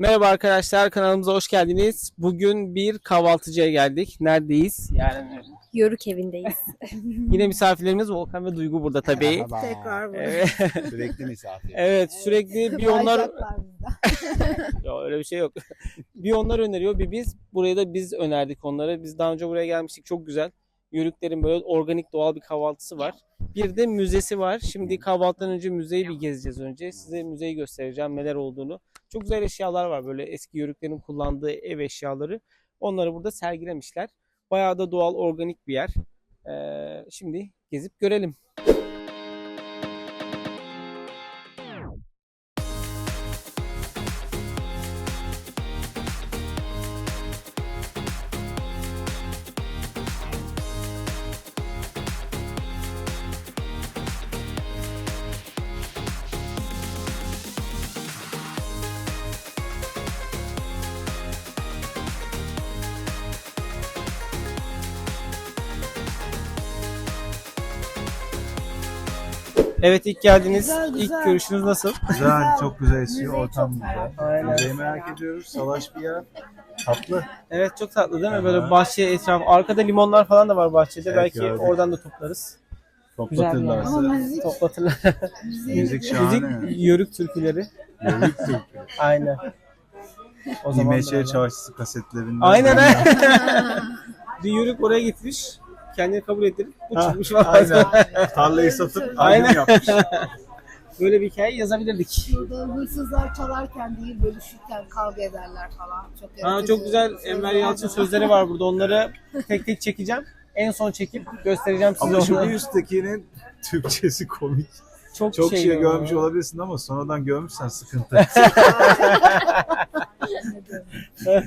Merhaba arkadaşlar kanalımıza hoş geldiniz. Bugün bir kahvaltıcıya geldik. Neredeyiz? Yani Yörük evindeyiz. yine misafirlerimiz Volkan ve Duygu burada tabii. Merhaba. Tekrar burada. Evet, Sürekli misafir. evet sürekli bir onlar ya öyle bir şey yok. bir onlar öneriyor bir biz. Buraya da biz önerdik onlara. Biz daha önce buraya gelmiştik. Çok güzel. Yörüklerin böyle organik doğal bir kahvaltısı var. Bir de müzesi var. Şimdi kahvaltıdan önce müzeyi bir gezeceğiz önce. Size müzeyi göstereceğim neler olduğunu. Çok güzel eşyalar var böyle eski yörüklerin kullandığı ev eşyaları. Onları burada sergilemişler. Bayağı da doğal organik bir yer. Ee, şimdi gezip görelim. Evet ilk geldiniz. Güzel, güzel. İlk görüşünüz nasıl? Güzel, çok güzel esiyor. Ortam güzel. Aynen. Müzeyi merak ediyoruz. Salaş bir yer. Tatlı. Evet çok tatlı değil mi? Aha. Böyle bahçe etrafı. Arkada limonlar falan da var bahçede. Evet, Belki gördük. oradan da toplarız. Toplatırlarsa. Müzik, Toplatırlar. Müzik Müzik, şahane. yörük türküleri. Yörük Türkü. Aynen. O zaman İmeçe da- çarşısı kasetlerinden. Aynen bir yörük oraya gitmiş. Kendini kabul ettirip uçurmuş falan. Aynen. Tarlayı satıp Aynen. yapmış. Böyle bir hikaye yazabilirdik. Burada hırsızlar çalarken değil bölüşürken kavga ederler falan. Çok Ha, çok güzel Enver Yalçın sözleri var burada. Onları tek tek çekeceğim. En son çekip göstereceğim size Ama şu onları. bir üsttekinin Türkçesi komik. Çok, Çok şey, var. görmüş olabilirsin ama sonradan görmüşsen sıkıntı.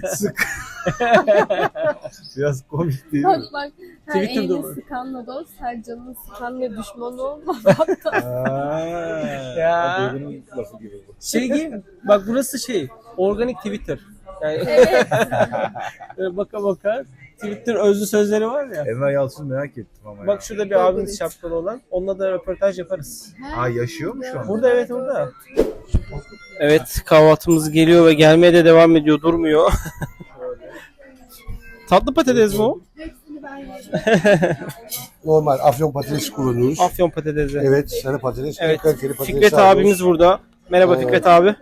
Sık. Biraz komik değil Bak mi? bak her Twitter'da elini var. sıkanla dost, her canını sıkanla düşman olma. Ya. o Duygu'nun lafı gibi bu. Şey gibi, bak burası şey, organik Twitter. Yani böyle baka baka Twitter özlü sözleri var ya. Enver Yalçın'ı merak ettim ama. Bak şurada bir abimiz şapkalı olan. Onunla da röportaj yaparız. ya. Aa yaşıyor mu şu an? Burada evet burada. Evet kahvaltımız geliyor ve gelmeye de devam ediyor durmuyor. Tatlı patates mi o? Normal afyon patates kullanıyoruz. Afyon patatesi. Evet, sarı patates, Evet. kaliteli patates Fikret abimiz burada. Merhaba Ee, Fikret abi.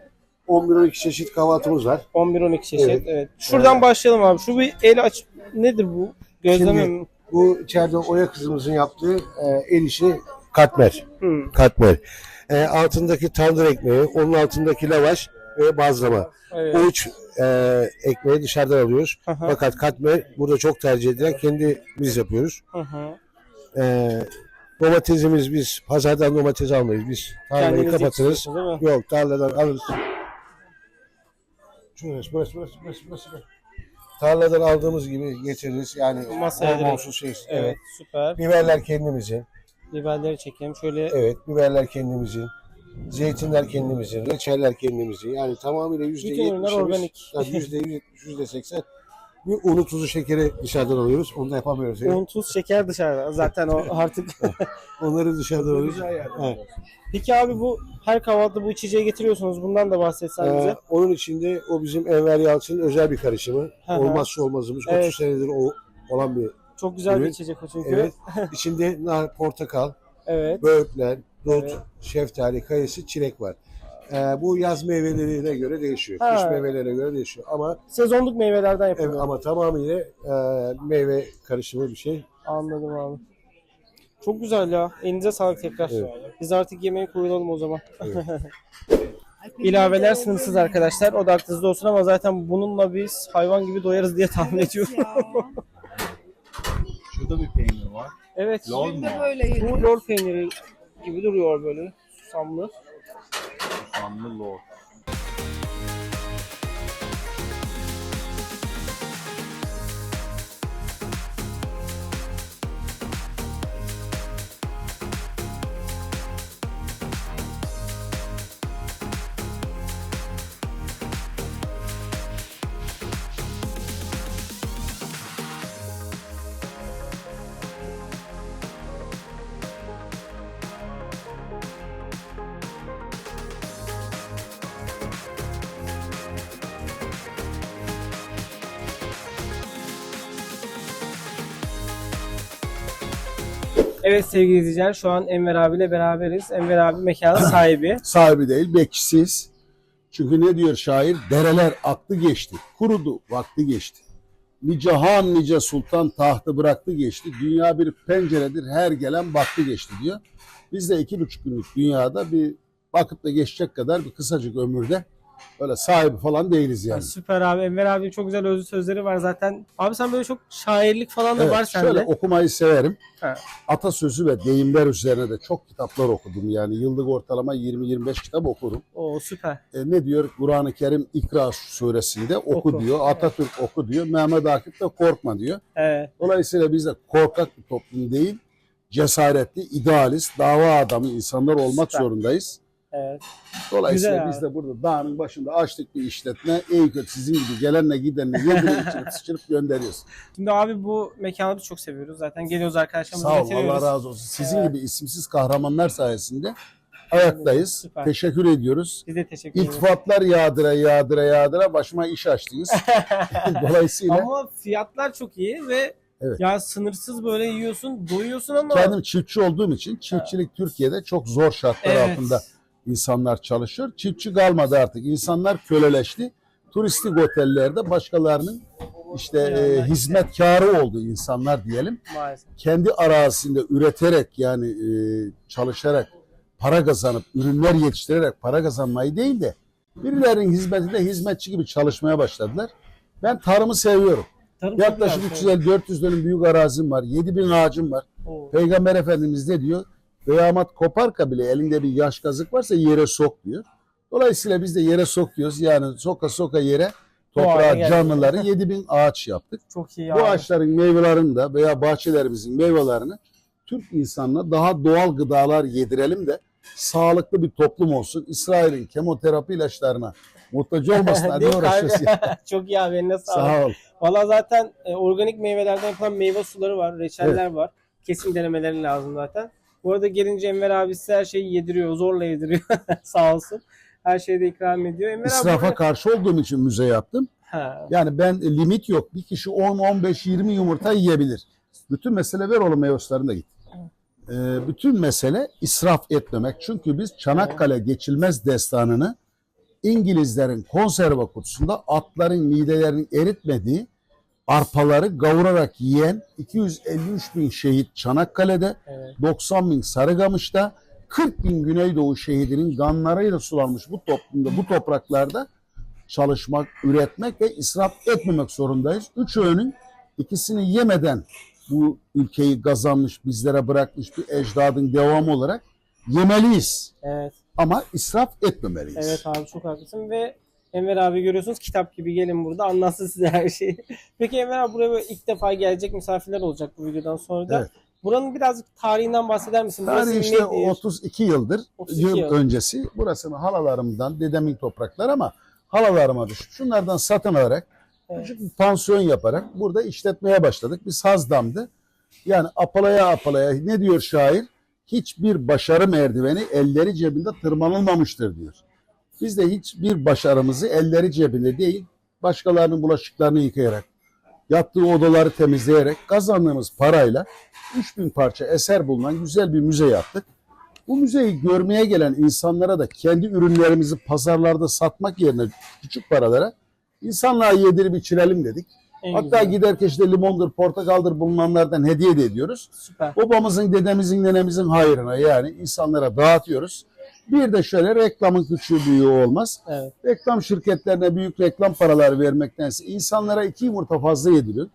11-12 çeşit kahvaltımız var. 11-12 çeşit. Evet. Evet. Şuradan başlayalım abi. Şu bir el aç. Nedir bu? Gözleme Şimdi- mi? Bu içeride Oya kızımızın yaptığı e, el işi katmer. Hı. Katmer. E, altındaki tandır ekmeği, onun altındaki lavaş ve bazlama. Evet. O üç e, ekmeği dışarıdan alıyoruz. Aha. Fakat katmer burada çok tercih edilen kendimiz yapıyoruz. Hı. E, domatesimiz biz pazardan domates almayız. Biz tarlayı Kendiniz kapatırız. Yok tarladan alırız. Şurası, burası, burası, burası, burası. Tarladan aldığımız gibi getiririz. Yani Masaya hormonsuz şey. Evet, Evet. süper. Biberler kendimizin. Biberleri çekelim. Şöyle Evet, biberler kendimizin. Zeytinler kendimizin, reçeller kendimizin. Yani tamamıyla yüzde Bütün ürünler organik. Yüzde yetmiş, yüzde seksen. Bir unu, tuzu, şekeri dışarıdan alıyoruz. Onu da yapamıyoruz. Yani. un, tuz, şeker dışarıda. Zaten o artık. Onları dışarıdan alıyoruz. Evet. Peki abi bu her kahvaltıda bu içeceği getiriyorsunuz. Bundan da bahsetsen Ee, bize. onun içinde o bizim Enver Yalçın'ın özel bir karışımı. Hı hı. Olmazsa olmazımız. Evet. 30 senedir o olan bir Çok güzel bir Evet. içecek o çünkü. Evet. İçinde nar, portakal, Evet. böğürtler, dut, Evet. şeftali, kayısı, çilek var. Ee, bu yaz meyvelerine göre değişiyor. Ha. Kış meyvelerine göre değişiyor. Ama Sezonluk meyvelerden evet, yapılıyor. ama tamamıyla e, meyve karışımı bir şey. Anladım abi. Çok güzel ya. Elinize sağlık tekrar. Evet. Biz artık yemeğe koyulalım o zaman. İlaveler sınırsız oluyor. arkadaşlar. O da aklınızda olsun ama zaten bununla biz hayvan gibi doyarız diye tahmin Evet ediyorum. Şurada bir peynir var. Evet. Lol mu? böyle Bu lor peyniri gibi duruyor böyle. Susamlı. Susamlı lor. Evet sevgili izleyiciler şu an Enver abiyle beraberiz. Enver abi mekanın sahibi. Sahibi değil, bekçisiyiz. Çünkü ne diyor şair? Dereler aktı geçti, kurudu, vakti geçti. Nice han, nice sultan tahtı bıraktı geçti. Dünya bir penceredir, her gelen baktı geçti diyor. Biz de iki buçuk günlük dünyada bir bakıp da geçecek kadar bir kısacık ömürde öyle sahibi falan değiliz yani. Süper abi. Enver abi çok güzel özlü sözleri var zaten. Abi sen böyle çok şairlik falan da Evet, var sende. şöyle okumayı severim. Ha. Atasözü ve deyimler üzerine de çok kitaplar okudum. Yani yıllık ortalama 20-25 kitap okurum. Oo süper. E, ne diyor Kur'an-ı Kerim İkra suresinde oku, Oku. diyor. Atatürk oku diyor. Mehmet Akif de korkma diyor. Evet. Dolayısıyla biz de korkak bir toplum değil, cesaretli, idealist, dava adamı insanlar olmak Süper. zorundayız. Evet. Dolayısıyla Güzel biz de burada dağın başında açtık bir işletme. İyi kötü sizin gibi gelenle gidenle yedirip içirip sıçırıp gönderiyoruz. Şimdi abi bu mekanı biz çok seviyoruz. Zaten geliyoruz arkadaşlarımızı Sağ ol getiriyoruz. Allah razı olsun. Sizin Evet. gibi isimsiz kahramanlar sayesinde ayaktayız. Süper. Teşekkür ediyoruz. Biz de teşekkür ederiz. İltifatlar yağdıra yağdıra yağdıra başıma iş açtınız. Dolayısıyla Ama fiyatlar çok iyi ve Evet. ya sınırsız böyle yiyorsun, doyuyorsun ama kendim çiftçi olduğum için çiftçilik Türkiye'de çok zor şartlar Evet. altında insanlar çalışıyor. Çiftçi kalmadı artık. İnsanlar köleleşti. Turistik otellerde başkalarının işte e, hizmetkarı oldu insanlar diyelim. maalesef. Kendi arazisinde üreterek yani e, çalışarak para kazanıp ürünler yetiştirerek para kazanmayı değil de birilerinin hizmetinde hizmetçi gibi çalışmaya başladılar. Ben tarımı seviyorum. Tarım Yaklaşık güzel. 350-400 dönüm büyük arazim var. 7000 ağacım var. Oo. Peygamber Efendimiz ne diyor? Kıyamet koparka bile elinde bir yaş kazık varsa yere sok diyor. Dolayısıyla biz de yere sokuyoruz. Yani soka soka yere toprağa canlıları 7000 ağaç yaptık. Çok iyi Bu abi. ağaçların meyvelerini de veya bahçelerimizin meyvelerini Türk insanına daha doğal gıdalar yedirelim de sağlıklı bir toplum olsun. İsrail'in kemoterapi ilaçlarına muhtaç olmasın. Hadi Değil mi uğraşıyoruz kanka? ya. çok iyi abi eline sağlık. Sağ ol. Valla zaten e, organik meyvelerden yapılan meyve suları var, reçeller var. Kesin denemelerin lazım zaten. Bu arada gelince Enver abi size her şeyi yediriyor, zorla yediriyor. Sağ olsun. Her şeyi de ikram ediyor. Enver abi İsrafa burada- karşı olduğum için müze yaptım. Ha, Yani ben limit yok. Bir kişi 10, 15, 20 yumurta yiyebilir. Bütün mesele ver oğlum meyveslerine git. Ee, bütün mesele israf etmemek. Çünkü biz Çanakkale geçilmez destanını İngilizlerin konserve kutusunda atların midelerinin eritmediği arpaları gavurarak yiyen 253 bin şehit Çanakkale'de, evet. 90 bin Sarıgamış'ta, 40 bin Güneydoğu şehidinin kanlarıyla sulanmış bu toplumda, bu topraklarda çalışmak, üretmek ve israf etmemek zorundayız. Üç öğünün ikisini yemeden bu ülkeyi kazanmış, bizlere bırakmış bir ecdadın devamı olarak yemeliyiz. Evet. Ama israf etmemeliyiz. Evet abi çok haklısın ve Enver abi görüyorsunuz kitap gibi gelin burada anlatsın size her şeyi. Peki Enver abi buraya böyle ilk defa gelecek misafirler olacak bu videodan sonra da. Evet. Buranın birazcık tarihinden bahseder misin? Burası Tarihi işte nedir? 32 yıldır 32 yıl yıl. öncesi burasını halalarımdan, dedemin toprakları ama halalarıma düştü. Şunlardan satın alarak Evet. küçük bir pansiyon yaparak burada işletmeye başladık. Bir sazdamdı. Yani apalaya apalaya ne diyor şair? Hiçbir başarı merdiveni elleri cebinde tırmanılmamıştır diyor. Biz de hiçbir başarımızı elleri cebinde değil, başkalarının bulaşıklarını yıkayarak, yattığı odaları temizleyerek kazandığımız parayla 3000 parça eser bulunan güzel bir müze yaptık. Bu müzeyi görmeye gelen insanlara da kendi ürünlerimizi pazarlarda satmak yerine küçük paralara insanlığa yedirip içirelim dedik. En Hatta güzel. giderken işte limondur, portakaldır bulunanlardan hediye de ediyoruz. Süper. Babamızın, dedemizin, nenemizin hayrına yani insanlara dağıtıyoruz. Bir de şöyle reklamın küçüğü büyüğü olmaz. Evet. Reklam şirketlerine büyük reklam paraları vermektense insanlara iki yumurta fazla yediriyor.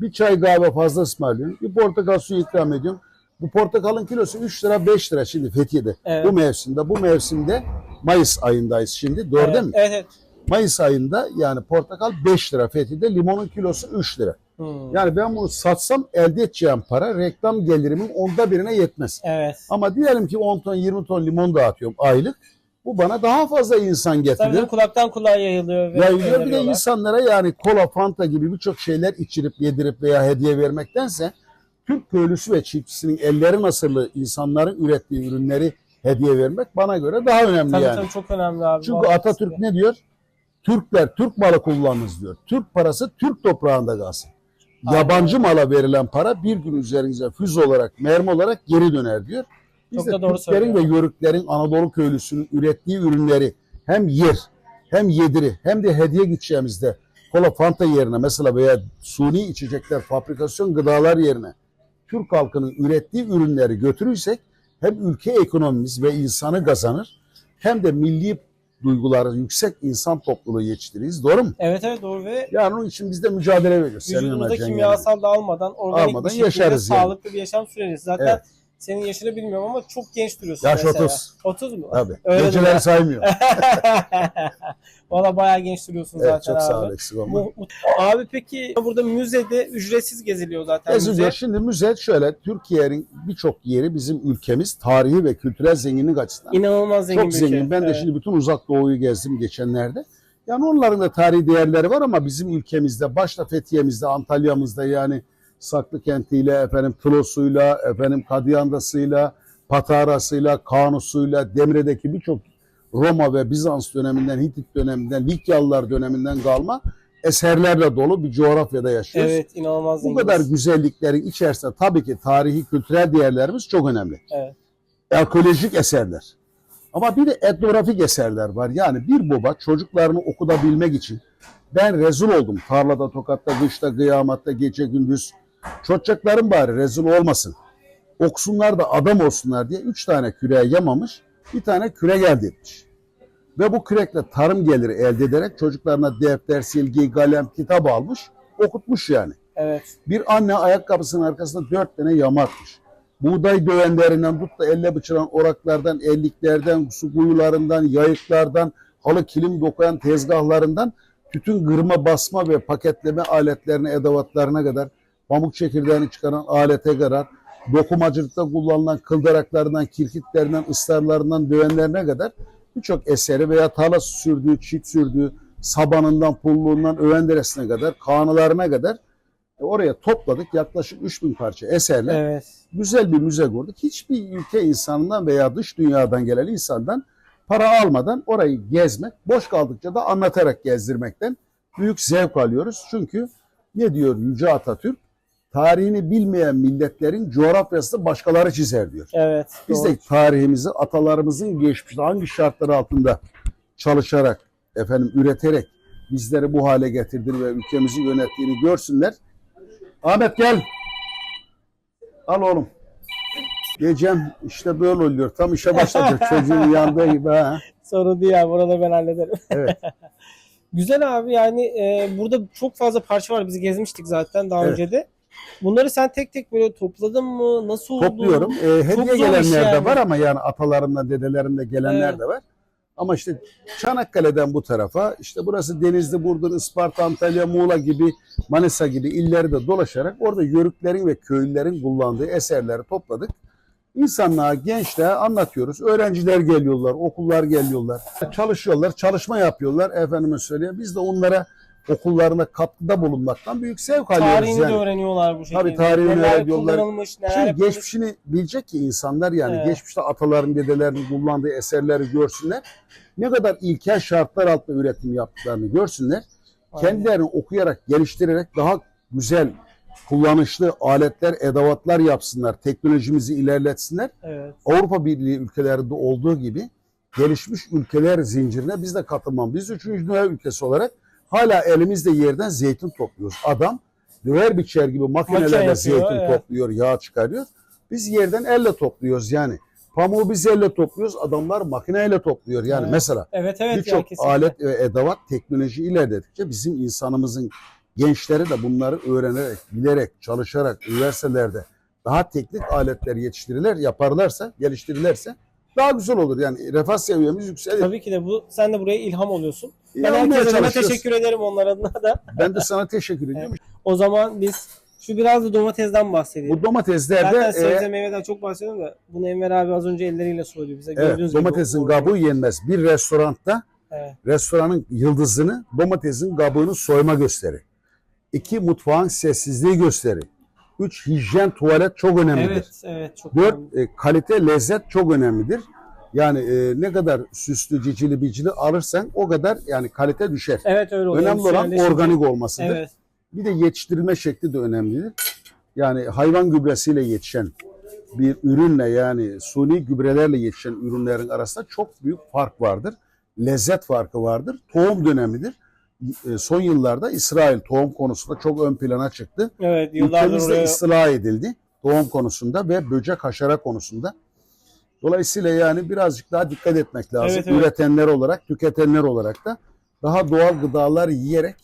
Bir çay kahve fazla ısmarlıyor. Bir portakal suyu ikram ediyorum. Bu portakalın kilosu 3 lira 5 lira şimdi Fethiye'de. Evet. Bu mevsimde. Bu mevsimde Mayıs ayındayız şimdi. Doğru evet. değil mi? Evet. Mayıs ayında yani portakal 5 lira Fethiye'de. Limonun kilosu 3 lira. Hmm. Yani ben bunu satsam elde edeceğim para reklam gelirimin onda birine yetmez. Evet. Ama diyelim ki 10 ton 20 ton limon dağıtıyorum aylık. Bu bana daha fazla insan getiriyor. Tabii kulaktan kulağa yayılıyor. ve Yayılıyor bir de insanlara yani kola, fanta gibi birçok şeyler içirip yedirip veya hediye vermektense Türk köylüsü ve çiftçisinin elleri nasırlı insanların ürettiği ürünleri hediye vermek bana göre daha önemli Tabii yani. tabii çok önemli abi. Çünkü Atatürk kesinlikle. ne diyor? Türkler Türk malı kullanınız diyor. Türk parası Türk toprağında kalsın. Yabancı mala verilen para bir gün üzerinize füze olarak, mermi olarak geri döner diyor. Biz Çok de da doğru Türklerin ve. Yörüklerin Anadolu köylüsünün ürettiği ürünleri hem yer hem yediri hem de hediye gideceğimizde kola fanta yerine mesela veya suni içecekler fabrikasyon gıdalar yerine Türk halkının ürettiği ürünleri götürürsek hem ülke ekonomimiz ve insanı kazanır hem de milli duyguları yüksek insan topluluğu yetiştiririz. Doğru mu? Evet evet doğru ve Yani onun için biz de mücadele veriyoruz. Önereceğin kimyasal da almadan organik Almadan bir şekilde yaşarız yani. sağlıklı bir yaşam süreriz. Zaten Evet. Senin yaşını bilmiyorum ama çok genç duruyorsun Yaş mesela. 30. 30 mu? Tabii. Öyle Geceleri saymıyor. Valla bayağı genç duruyorsun Evet, zaten çok sağ abi. ol eksik olma. Bu- bu- abi peki burada müzede ücretsiz geziliyor zaten Ezildi. müze. Şimdi müze şöyle Türkiye'nin birçok yeri bizim ülkemiz tarihi ve kültürel zenginlik açısından İnanılmaz zengin çok bir ülke. zengin. Ben de Evet. şimdi bütün uzak doğuyu gezdim geçenlerde. Yani onların da tarihi değerleri var ama bizim ülkemizde başta Fethiye'mizde, Antalya'mızda yani Saklı kentiyle, efendim Tulos'uyla, efendim Kadianda'sıyla, Patara'sıyla, Kanus'uyla, Demre'deki birçok Roma ve Bizans döneminden, Hitit döneminden, Likyalılar döneminden kalma eserlerle dolu bir coğrafyada yaşıyoruz. Evet inanılmaz Bu kadar güzelliklerin içerisinde tabii ki tarihi kültürel değerlerimiz çok önemli. Evet. Arkeolojik eserler. Ama bir de etnografik eserler var. Yani bir baba çocuklarını okutabilmek için ben rezil oldum. Tarlada, tokatta, kışta, kıyamatta, gece gündüz. Çocuklarım bari rezil olmasın. Okusunlar da adam olsunlar diye üç tane küreğe yamamış, bir tane kürek elde etmiş. Ve bu kürekle tarım geliri elde ederek çocuklarına defter, silgi, kalem, kitap almış, okutmuş yani. Evet. Bir anne ayakkabısının arkasında dört tane yama atmış. Buğday dövenlerinden tut da elle bıçıran oraklardan, elliklerden, su kuyularından, yayıklardan, halı kilim dokuyan tezgahlarından tütün kırma, basma ve paketleme aletlerine, edevatlarına kadar, pamuk çekirdeğini çıkaran alete kadar, dokumacılıkta kullanılan kıldaraklarından, kirkitlerinden, ıslarlarından, dövenlerine kadar birçok eseri veya tarla sürdüğü, çit sürdüğü, sabanından, pulluğundan, övenderesine kadar, kanılarına kadar e, oraya topladık. Yaklaşık 3000 parça eserle Evet. güzel bir müze kurduk. Hiçbir ülke insanından veya dış dünyadan gelen insandan para almadan orayı gezmek, boş kaldıkça da anlatarak gezdirmekten büyük zevk alıyoruz. Çünkü ne diyor Yüce Atatürk? Tarihini bilmeyen milletlerin coğrafyasını başkaları çizer diyor. Evet. Biz doğru. de tarihimizi atalarımızın geçmişte hangi şartlar altında çalışarak, efendim üreterek bizleri bu hale getirdiğini ve ülkemizi yönettiğini görsünler. Ahmet gel. Al oğlum. Diyeceğim işte böyle oluyor. Tam işe başladık çocuğun yandığı gibi ha. Sorun değil abi. Burada ben hallederim. Evet. Güzel abi yani e, burada çok fazla parça var. Biz gezmiştik zaten daha Evet. önce de. Bunları sen tek tek böyle topladın mı? Nasıl oldu? Topluyorum. Ee, hediye gelenler de yani. var ama yani atalarımla, dedelerimle gelenler Evet. de var. Ama işte Çanakkale'den bu tarafa, işte burası Denizli, Burdur, Isparta, Antalya, Muğla gibi, Manisa gibi illeri de dolaşarak orada yörüklerin ve köylülerin kullandığı eserleri topladık. İnsanlığa, gençliğe anlatıyoruz. Öğrenciler geliyorlar, okullar geliyorlar. Çalışıyorlar, çalışma yapıyorlar. Efendime söyleyeyim. Biz de onlara okullarına katkıda bulunmaktan büyük zevk alıyoruz. Tarihini yani. de öğreniyorlar bu şekilde. Tabii tarihini neler öğreniyorlar. neler Şimdi yapılmış. geçmişini bilecek ki insanlar yani Evet. geçmişte ataların, dedelerin kullandığı eserleri görsünler. Ne kadar ilkel şartlar altında üretim yaptıklarını görsünler. Aynen. Kendilerini okuyarak, geliştirerek daha güzel, kullanışlı aletler, edevatlar yapsınlar. Teknolojimizi ilerletsinler. Evet. Avrupa Birliği ülkelerinde olduğu gibi gelişmiş ülkeler zincirine biz de katılmam. Biz üçüncü dünya ülkesi olarak hala elimizde yerden zeytin topluyoruz. Adam döver biçer gibi makinelerle yapıyor, zeytin evet. topluyor, yağ çıkarıyor. Biz yerden elle topluyoruz yani. Pamuğu biz elle topluyoruz, adamlar makineyle topluyor. Yani Evet. mesela Evet evet. birçok kesinlikle. alet ve edevat teknoloji ilerledikçe bizim insanımızın gençleri de bunları öğrenerek, bilerek, çalışarak üniversitelerde daha teknik aletler yetiştirirler, yaparlarsa, geliştirirlerse daha güzel olur. Yani refah seviyemiz yükselir. Tabii ki de bu sen de buraya ilham oluyorsun. Ben İnanmaya herkese adına çalışıyoruz. teşekkür ederim onlar adına da. Ben de sana teşekkür ediyorum. O zaman biz şu biraz da domatesden bahsedelim. Bu domateslerde Zaten sebze e, meyveden çok bahsediyorum da bunu Enver abi az önce elleriyle söylüyor bize. evet, Gördüğünüz gibi domatesin orada- kabuğu yenmez. Bir restoranda Evet. restoranın yıldızını domatesin kabuğunu soyma gösterir. İki mutfağın sessizliği gösterir. Üç hijyen tuvalet çok önemlidir. Evet, evet çok Dört önemli. e, kalite lezzet çok önemlidir. Yani e, ne kadar süslü cicili bicili alırsan o kadar yani kalite düşer. Evet öyle oluyor. Önemli olan organik olmasıdır. Evet. Bir de yetiştirilme şekli de önemlidir. Yani hayvan gübresiyle yetişen bir ürünle yani suni gübrelerle yetişen ürünlerin arasında çok büyük fark vardır. Lezzet farkı vardır. Tohum dönemidir. E, Son yıllarda İsrail tohum konusunda çok ön plana çıktı. Evet yıllardır oraya ıslah edildi tohum konusunda ve böcek haşara konusunda. Dolayısıyla yani birazcık daha dikkat etmek lazım. Evet, evet. Üretenler olarak, tüketenler olarak da daha doğal gıdalar yiyerek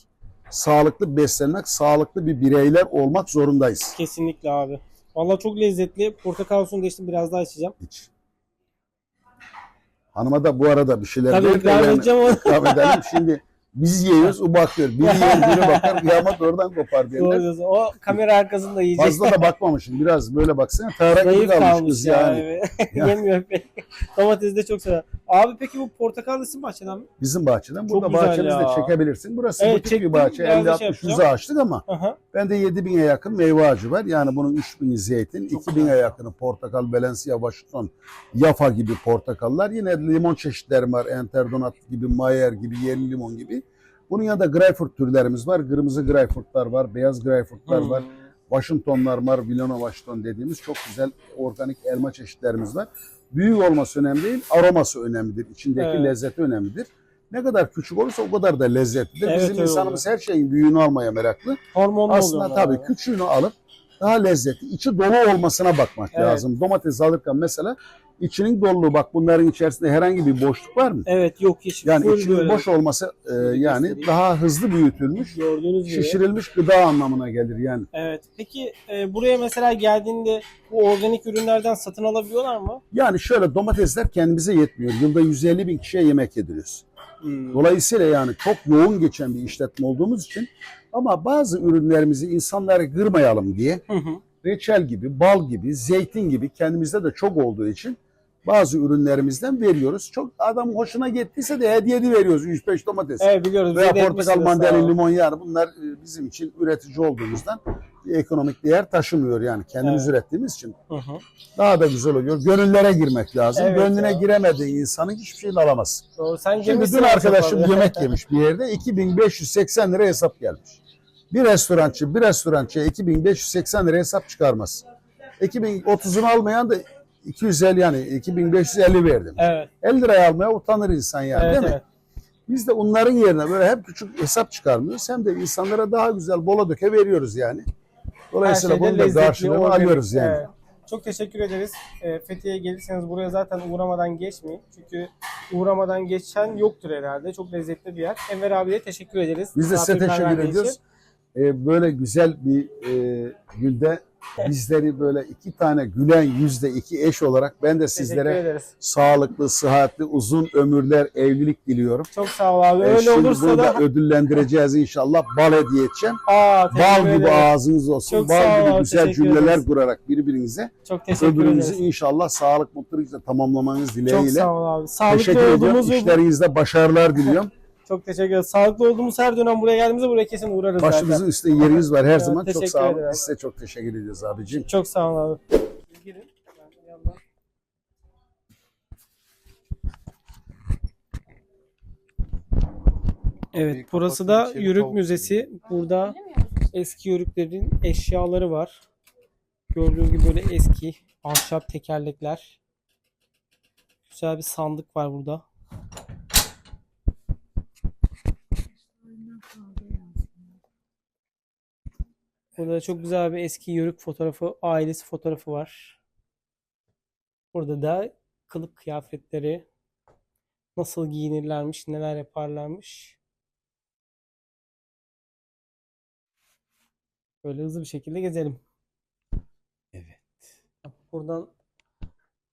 sağlıklı beslenmek, sağlıklı bir bireyler olmak zorundayız. kesinlikle abi. Vallahi çok lezzetli. Portakal suyunu da içtim biraz daha içeceğim. Hiç. Hanıma da bu arada bir şeyler Tabii ver de yani ama. ikram edelim. Şimdi biz yiyoruz, o bakıyor. Biri yiyor, biri bakar, kıyamet oradan kopar diyorlar. O kamera arkasında yiyecek. Fazla da bakmamışım. Biraz böyle baksana. Tarak gibi kalmış kız ya. yani. evet. Ya. Yemiyor pek. Domatesi de çok sever. Abi peki bu portakal isim bahçeden mi? Bizim bahçeden. Burada güzel bahçemizde çekebilirsin. Burası Evet, butik bir bahçe. Biraz da 50 şey 60 100'e yapacağım. açtık ama Aha. bende 7000'e yakın meyve ağacı var. Yani bunun 3000'i zeytin, Çok 2000'e güzel. yakını portakal, Valencia, Washington, Yafa gibi portakallar. Yine limon çeşitlerim var. Enterdonat gibi, Mayer gibi, yerli limon gibi. Bunun yanında greyfurt türlerimiz var. Kırmızı greyfurtlar var, beyaz greyfurtlar Hmm. var. Washingtonlar var, Vilano Washington dediğimiz çok güzel organik elma çeşitlerimiz var. Büyük olması önemli değil, aroması önemlidir. İçindeki Evet. lezzeti önemlidir. Ne kadar küçük olursa o kadar da lezzetlidir. Evet, Bizim insanımız her şeyin büyüğünü almaya meraklı. Hormonlu Aslında tabii abi. küçüğünü alıp daha lezzetli, içi dolu olmasına bakmak Evet. lazım. Domates alırken mesela içinin doluluğu bak bunların içerisinde herhangi bir boşluk var mı? Evet yok hiç. Yani içinin böyle. boş olması e, yani göstereyim. daha hızlı büyütülmüş, Gördüğünüz gibi. şişirilmiş gıda anlamına gelir yani. Evet. Peki e, buraya mesela geldiğinde bu organik ürünlerden satın alabiliyorlar mı? Yani şöyle domatesler kendimize yetmiyor. Yılda 150 bin kişiye yemek yediriyoruz. Hmm. Dolayısıyla yani çok yoğun geçen bir işletme olduğumuz için ama bazı ürünlerimizi insanları kırmayalım diye Hı hı. reçel gibi, bal gibi, zeytin gibi kendimizde de çok olduğu için bazı ürünlerimizden veriyoruz. Çok adam hoşuna gittiyse de hediye de veriyoruz 3-5 domates. Evet biliyoruz. Veya portakal, mandalina, limon yani bunlar e, bizim için üretici olduğumuzdan bir ekonomik değer taşımıyor yani kendimiz Evet. ürettiğimiz için. Hı hı. Daha da güzel oluyor. Gönüllere girmek lazım. Evet Gönlüne ya. giremediği insanın hiçbir şeyini alamaz. Doğru. Sen Şimdi dün arkadaşım abi. yemek yemiş bir yerde 2580 lira hesap gelmiş. Bir restorançı bir restorançıya 2580 lira hesap çıkarmaz. 2030'unu almayan da 250 yani 2550 verdim. Evet. 50 liraya almaya utanır insan yani evet, değil mi? evet. Biz de onların yerine böyle hem küçük hesap çıkarmıyoruz hem de insanlara daha güzel bola döke veriyoruz yani. Dolayısıyla bunun da karşılığını alıyoruz yani. Evet. Çok teşekkür ederiz. E, Fethiye'ye gelirseniz buraya zaten uğramadan geçmeyin. Çünkü uğramadan geçen yoktur herhalde. Çok lezzetli bir yer. Enver abiye teşekkür ederiz. Biz de size teşekkür ediyoruz. Ee, böyle güzel bir e, günde bizleri böyle iki tane gülen yüzde iki eş olarak ben de sizlere sağlıklı, sıhhatli, uzun ömürler, evlilik diliyorum. Çok sağ ol abi. Ee, Öyle şimdi olursa bunu da... da ödüllendireceğiz inşallah. Bal hediye edeceğim. Aa, Bal gibi ederiz. ağzınız olsun. Çok Bal gibi abi, güzel cümleler ederiz. kurarak birbirinize Çok teşekkür ödülünüzü ederiz. inşallah sağlık, mutlulukla tamamlamanız Çok dileğiyle. sağ ol abi. Sağlıklı Teşekkür ediyorum. İşlerinizde başarılar diliyorum. Çok teşekkür ederiz. Sağlıklı olduğumuz her dönem buraya geldiğimizde buraya kesin uğrarız Başımızın zaten. üstünde yeriniz var her Evet, zaman. Çok teşekkür sağ olun. ederim. Biz size çok teşekkür ediyoruz abicim. Çok sağ ol abi. Girin. Ben yandan- Evet, burası kapatın, da içeri Yörük tavuk Müzesi. Burada eski yörüklerin eşyaları var. Gördüğünüz gibi böyle eski ahşap tekerlekler. Güzel bir sandık var burada. Burada da çok güzel bir eski yörük fotoğrafı, ailesi fotoğrafı var. Burada da kılık kıyafetleri, nasıl giyinirlermiş, neler yaparlarmış. Böyle hızlı bir şekilde gezelim. Evet. Buradan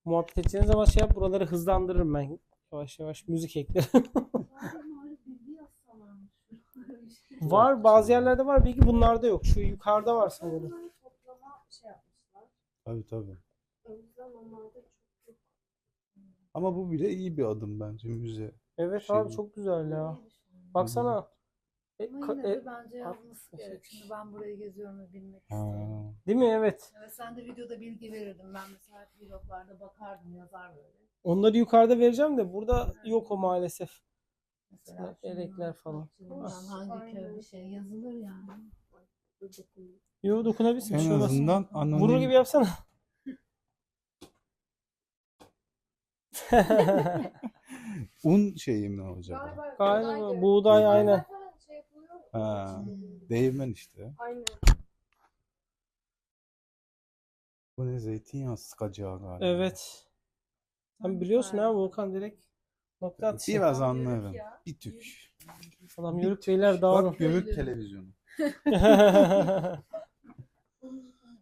muhabbet edeceğiniz zaman şey yap, buraları hızlandırırım ben. Yavaş yavaş müzik eklerim. var bazı yerlerde var bilgi bunlarda yok. Şu yukarıda var sanırım. Tabii tabii. Ama bu bile iyi bir adım bence müze. Evet Şey abi çok güzel ya. Baksana. E, Ama ka- yine e, de bence yazması gerek. Şimdi ben burayı geziyorum ve bilmek Ha. istiyorum. değil mi? Evet. Evet, sen de videoda bilgi verirdin. Ben mesela vloglarda bakardım, yazar böyle. Onları yukarıda vereceğim de burada yok o maalesef. Mesela Elekler falan. Bilmem hangi köy bir şey yazılır yani. Yo dokunabilirsin. bir En şey olmaz. azından anonim. Vurur gibi yapsana. Un şeyi mi acaba? Galiba buğday aynen. Ha, değirmen işte. Aynen. Bu ne zeytinyağı sıkacağı galiba. Evet. Sen biliyorsun ha Volkan direkt nokta atışı. Biraz anlarım. Bir tük. Adam yörük beyler dağılın. Bak görür televizyonu.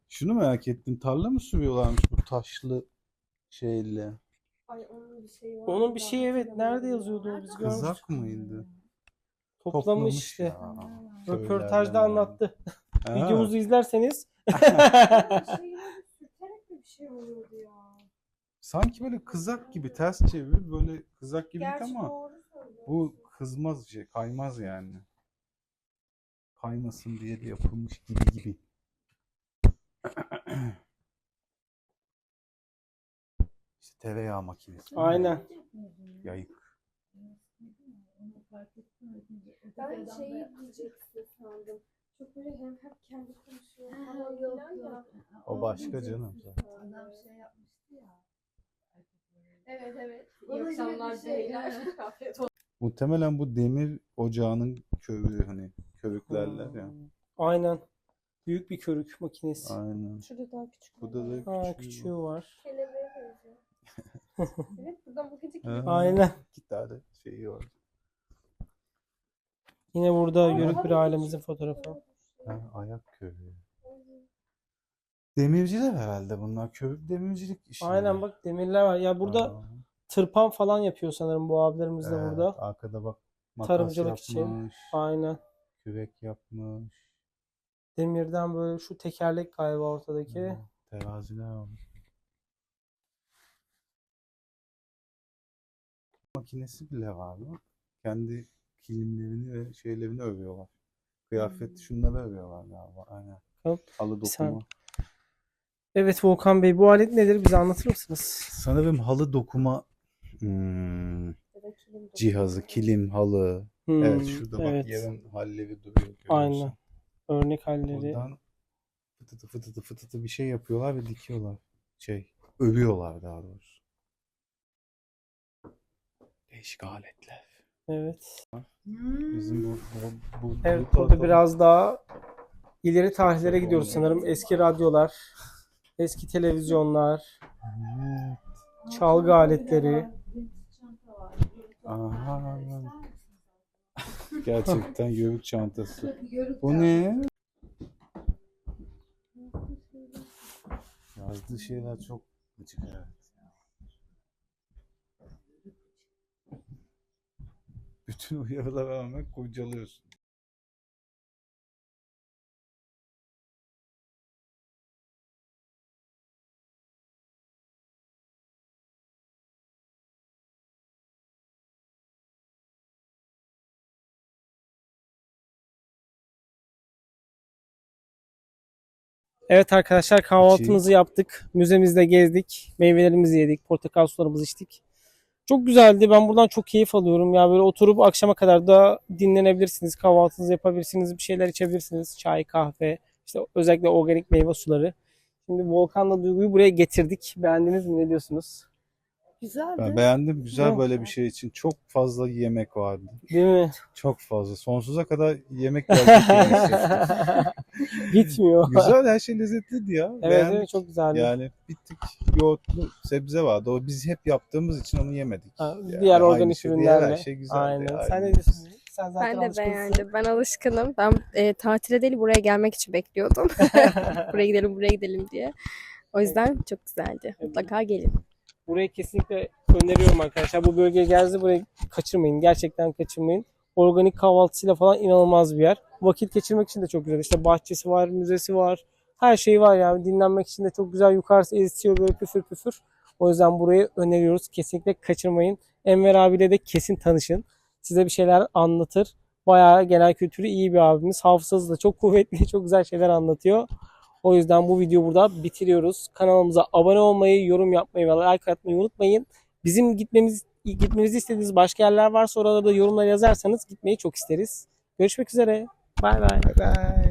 Şunu merak ettim. Tarla mı sürüyorlarmış bu taşlı şeyle? Ay onun bir şeyi var. Onun bir şeyi evet nerede yazıyordu biz görmüştük. Kızak mıydı? Toplamış işte. ya. Röportajda anlattı. Ha. Videomuzu izlerseniz Sürterek bir şey oluyordu ya. Sanki böyle kızak gibi ters çevir böyle kızak gibi Gerçi ama doğru söylüyorsun. bu kızmaz şey kaymaz yani. Kaymasın diye de yapılmış gibi gibi. İşte tereyağı makinesi. aynen. Yayık. Ben şeyi diyeceksin sandım. Çok böyle hem hep kendi konuşuyor falan yok, filan ya. O başka canım. Adam şey yapmıştı ya. Evet evet. İyi akşamlar şey. Afiyet olsun. Muhtemelen bu demir ocağının körüğü hani körüklerler ya. Aynen. Büyük bir körük makinesi. Aynen. Şurada daha küçük. Burada da Ha küçüğü küçüğü var. var. Kelebeğe benziyor. evet buradan bakınca Ha. Aynen. İki tane şeyi var. Yine burada yörük bir ailemizin fotoğrafı. Ha, ayak körüğü. Demirciler herhalde bunlar. Körük demircilik işi. Aynen bak demirler var. Ya burada Aa, tırpan falan yapıyor sanırım bu abilerimiz de evet, burada. Arkada bak makas Tarımcılık için. yapmış. Aynen. Kürek yapmış. Demirden böyle şu tekerlek galiba ortadaki. Ha, Teraziler var. Makinesi bile var mı? Kendi kilimlerini ve şeylerini örüyorlar. Kıyafet şunları örüyorlar galiba. Aynen. Hop, Halı bir saniye. Evet Volkan Bey bu alet nedir? Bize anlatır mısınız? Sanırım halı dokuma hmm, cihazı, kilim, halı. Hmm, evet şurada bak evet. yerin halleri duruyor. Aynen. Örnek halleri. Buradan fıtıtı fıtıtı fıtıtı bir şey yapıyorlar ve dikiyorlar. Şey, övüyorlar daha doğrusu. Değişik aletler. Evet. Bizim bu, bu, bu Evet bu burada biraz daha ileri tarihlere gidiyoruz sanırım. Eski radyolar, eski televizyonlar, Evet. çalgı aletleri. Aha. Gerçekten yörük çantası. Bu ne? Yazdığı şeyler çok gıcık evet. Bütün uyarılara rağmen kurcalıyorsun. Evet arkadaşlar kahvaltımızı yaptık. Müzemizde gezdik. Meyvelerimizi yedik. Portakal sularımızı içtik. Çok güzeldi. Ben buradan çok keyif alıyorum. Ya böyle oturup akşama kadar da dinlenebilirsiniz. Kahvaltınızı yapabilirsiniz. Bir şeyler içebilirsiniz. Çay, kahve. işte özellikle organik meyve suları. Şimdi Volkan'la Duygu'yu buraya getirdik. Beğendiniz mi? Ne diyorsunuz? Güzeldi. Ben beğendim. Güzel Evet. böyle bir şey için. Çok fazla yemek vardı. Değil mi? Çok fazla. Sonsuza kadar yemek yani hissettim. Bitmiyor. Güzel her şey lezzetliydi ya. Evet, evet çok güzeldi. Yani bir tık yoğurtlu sebze vardı. O biz hep yaptığımız için onu yemedik. Ha, Yani diğer organik şey, diğer ürünlerle. her şey güzeldi. Aynen. Aynen. Sen ne diyorsun? Sen zaten Ben de alışkınsın. beğendim. Ben alışkınım. Ben e, tatile değil buraya gelmek için bekliyordum. buraya gidelim buraya gidelim diye. O yüzden çok güzeldi. Mutlaka gelin. Burayı kesinlikle öneriyorum arkadaşlar. Bu bölgeye geldiğinizde burayı kaçırmayın. Gerçekten kaçırmayın. Organik kahvaltısıyla falan inanılmaz bir yer. Vakit geçirmek için de çok güzel. İşte bahçesi var, müzesi var. Her şey var yani. Dinlenmek için de çok güzel. Yukarısı esiyor böyle püfür püfür. O yüzden burayı öneriyoruz. Kesinlikle kaçırmayın. Enver abiyle de kesin tanışın. Size bir şeyler anlatır. Bayağı genel kültürü iyi bir abimiz. Hafızası da çok kuvvetli. Çok güzel şeyler anlatıyor. O yüzden bu videoyu burada bitiriyoruz. Kanalımıza abone olmayı, yorum yapmayı ve like atmayı unutmayın. Bizim gitmemiz gitmemizi istediğiniz başka yerler varsa oralarda yorumlara yazarsanız gitmeyi çok isteriz. Görüşmek üzere. Bay bay. Bye bye.